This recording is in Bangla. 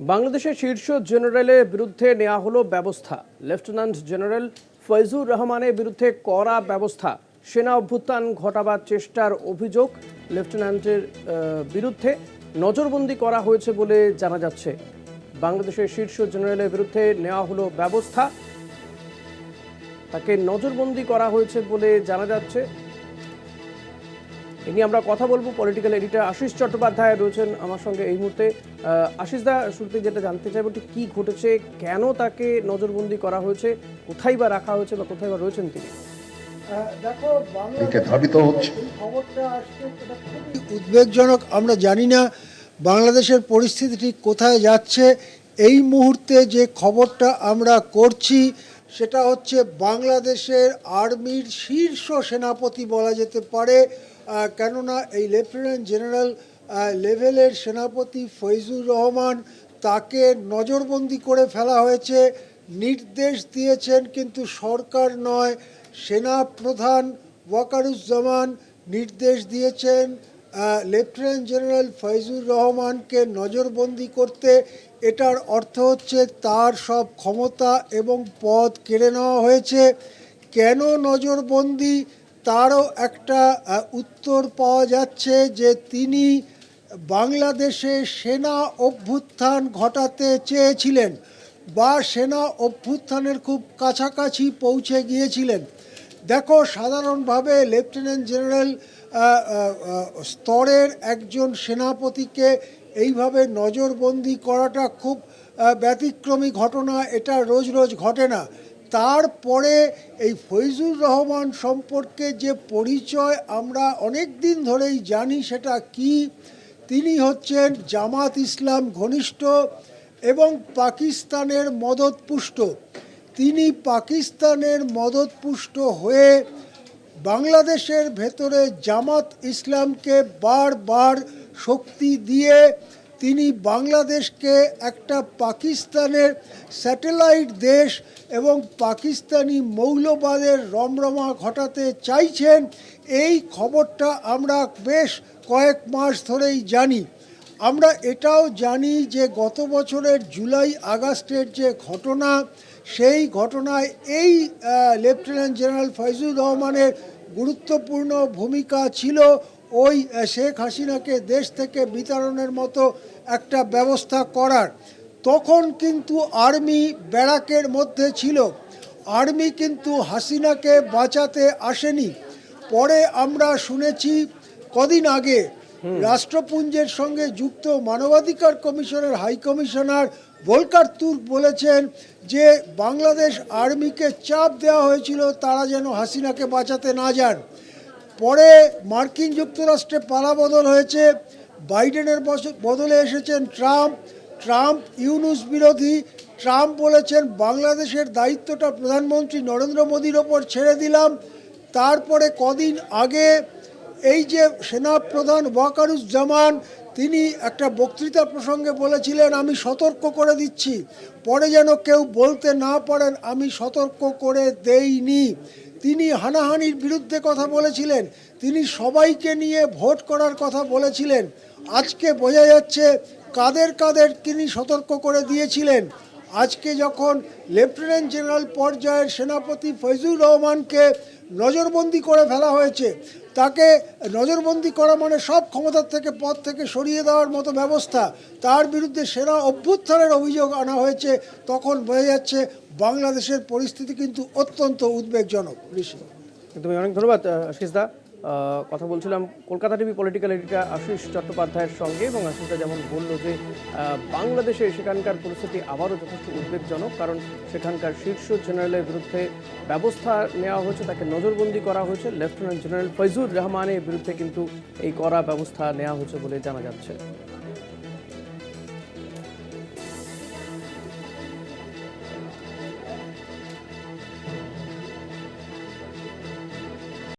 বাংলাদেশের শীর্ষ জেনারেলের বিরুদ্ধে নেওয়া হলো ব্যবস্থা। লেফটেন্যান্ট জেনারেল ফয়জুর রহমানের বিরুদ্ধে করা ব্যবস্থা। সেনা অভ্যুত্থান ঘটাবার চেষ্টার অভিযোগ লেফটেন্যান্টের বিরুদ্ধে নজরবন্দি করা হয়েছে বলে জানা যাচ্ছে। বাংলাদেশের শীর্ষ জেনারেলের বিরুদ্ধে নেওয়া হলো ব্যবস্থা। তাকে নজরবন্দি করা হয়েছে বলে জানা যাচ্ছে। এ নিয়ে আমরা কথা বলব। পলিটিক্যাল এডিটর আশিস চট্টোপাধ্যায় রয়েছেন আমার সঙ্গে এই মুহূর্তে। আহ, আশিস দা শুরুতে যেটা জানতে চাইব ঠিক কী ঘটেছে কেন তাকে নজরবন্দি করা হয়েছে কোথায় বা রাখা হয়েছে বা কোথায় বা রয়েছেন তিনি? দেখো একে ধাবিত হচ্ছে। এই খবরটা আসছে এটা খুবই উদ্বেগজনক আমরা জানি না বাংলাদেশের পরিস্থিতি ঠিক কোথায় যাচ্ছে। এই মুহূর্তে যে খবরটা আমরা করছি সেটা হচ্ছে বাংলাদেশের আর্মির শীর্ষ সেনাপতি বলা যেতে পারে কেননা এই লেফটেন্যান্ট জেনারেল লেভেলের সেনাপতি ফৈজুর রহমান তাকে নজরবন্দি করে ফেলা হয়েছে, নির্দেশ দিয়েছেন কিন্তু সরকার নয় সেনা প্রধান ওয়াকারুজ্জামান নির্দেশ দিয়েছেন লেফটেন্যান্ট জেনারেল ফয়জুর রহমানকে নজরবন্দি করতে এটার অর্থ হচ্ছে তার সব ক্ষমতা এবং পদ কেড়ে নেওয়া হয়েছে। কেন নজরবন্দি? তারও একটা উত্তর পাওয়া যাচ্ছে যে তিনি বাংলাদেশে সেনা অভ্যুত্থান ঘটাতে চেয়েছিলেন বা সেনা অভ্যুত্থানের খুব কাছাকাছি পৌঁছে গিয়েছিলেন। দেখো, সাধারণভাবে লেফটেন্যান্ট জেনারেল স্তরের একজন সেনাপতিকে এইভাবে নজরবন্দি করাটা খুব ব্যতিক্রমী ঘটনা, এটা রোজ রোজ ঘটে না। তারপরে এই ফৈজুর রহমান সম্পর্কে যে পরিচয় আমরা অনেক দিন ধরেই জানি সেটা কি? তিনি হচ্ছেন জামাত ইসলাম ঘনিষ্ঠ এবং পাকিস্তানের মদতপুষ্ট। তিনি পাকিস্তানের মদতপুষ্ট হয়ে বাংলাদেশের ভেতরে জামাত ইসলামকে বারবার শক্তি দিয়ে তিনি বাংলাদেশকে একটা পাকিস্তানের স্যাটেলাইট দেশ এবং পাকিস্তানি মৌলবাদের রমরমা ঘটাতে চাইছেন, এই খবরটা আমরা বেশ কয়েক মাস ধরেই জানি। আমরা এটাও জানি যে গত বছরের জুলাই আগস্টের যে ঘটনা, সেই ঘটনায় এই লেফটেন্যান্ট জেনারেল ফয়জুর রহমানের গুরুত্বপূর্ণ ভূমিকা ছিল ওই শেখ হাসিনাকে দেশ থেকে বিতরণের মতো একটা ব্যবস্থা করার। তখন কিন্তু আর্মি ব্যারাকের মধ্যে ছিল। আর্মি কিন্তু হাসিনাকে বাঁচাতে আসেনি। পরে আমরা শুনেছি কদিন আগে রাষ্ট্রপুঞ্জের সঙ্গে যুক্ত মানবাধিকার কমিশনের হাই কমিশনার ভোলকার তুর্ক বলেছেন যে বাংলাদেশ আর্মিকে চাপ দেওয়া হয়েছিল, তারা যেন হাসিনাকে বাঁচাতে না যান। পরে মার্কিন যুক্তরাষ্ট্রে পালাবদল হয়েছে। বাইডেনের বদলে এসেছেন ট্রাম্প। ট্রাম্প ইউনুস বিরোধী। ট্রাম্প বলেছেন, বাংলাদেশের দায়িত্বটা প্রধানমন্ত্রী নরেন্দ্র মোদীর ওপর ছেড়ে দিলাম। তারপরে কদিন আগে এই যে সেনাপ্রধান ওয়াকারুজ্জামান, তিনি একটা বক্তৃতা প্রসঙ্গে বলেছিলেন, আমি সতর্ক করে দিচ্ছি। পরে যেন কেউ বলতে না পারেন, আমি সতর্ক করে দেইনি। তিনি হানাহানির বিরুদ্ধে কথা বলেছিলেন। তিনি সবাইকে নিয়ে ভোট করার কথা বলেছিলেন। আজকে বোঝা যাচ্ছে কাদের কাদের তিনি সতর্ক করে দিয়েছিলেন। আজকে যখন লেফটেন্যান্ট জেনারেল পর্যায়ের সেনাপতি ফৈজুর রহমানকে নজরবন্দি করে ফেলা হয়েছে তাকে নজরবন্দি করা মানে সব ক্ষমতার থেকে পদ থেকে সরিয়ে দেওয়ার মতো ব্যবস্থা। তার বিরুদ্ধে সেরা অভ্যুত্থানের অভিযোগ আনা হয়েছে। তখন বোঝা যাচ্ছে বাংলাদেশের পরিস্থিতি কিন্তু অত্যন্ত উদ্বেগজনক। ঋষি। অনেক ধন্যবাদ কথা বলছিলাম Kolkata TV political editor Ashis চট্টোপাধ্যায়ের সঙ্গে এবং আশিসটা যেমন বলল যে বাংলাদেশে সেখানকার পরিস্থিতি আবারও যথেষ্ট উদ্বেগজনক কারণ সেখানকার শীর্ষ জেনারেলের বিরুদ্ধে ব্যবস্থা নেওয়া হয়েছে, তাকে নজরবন্দি করা হয়েছে। লেফটেন্যান্ট জেনারেল ফৈজুর রহমানের বিরুদ্ধে কিন্তু এই করা ব্যবস্থা নেওয়া হয়েছে বলে জানা যাচ্ছে।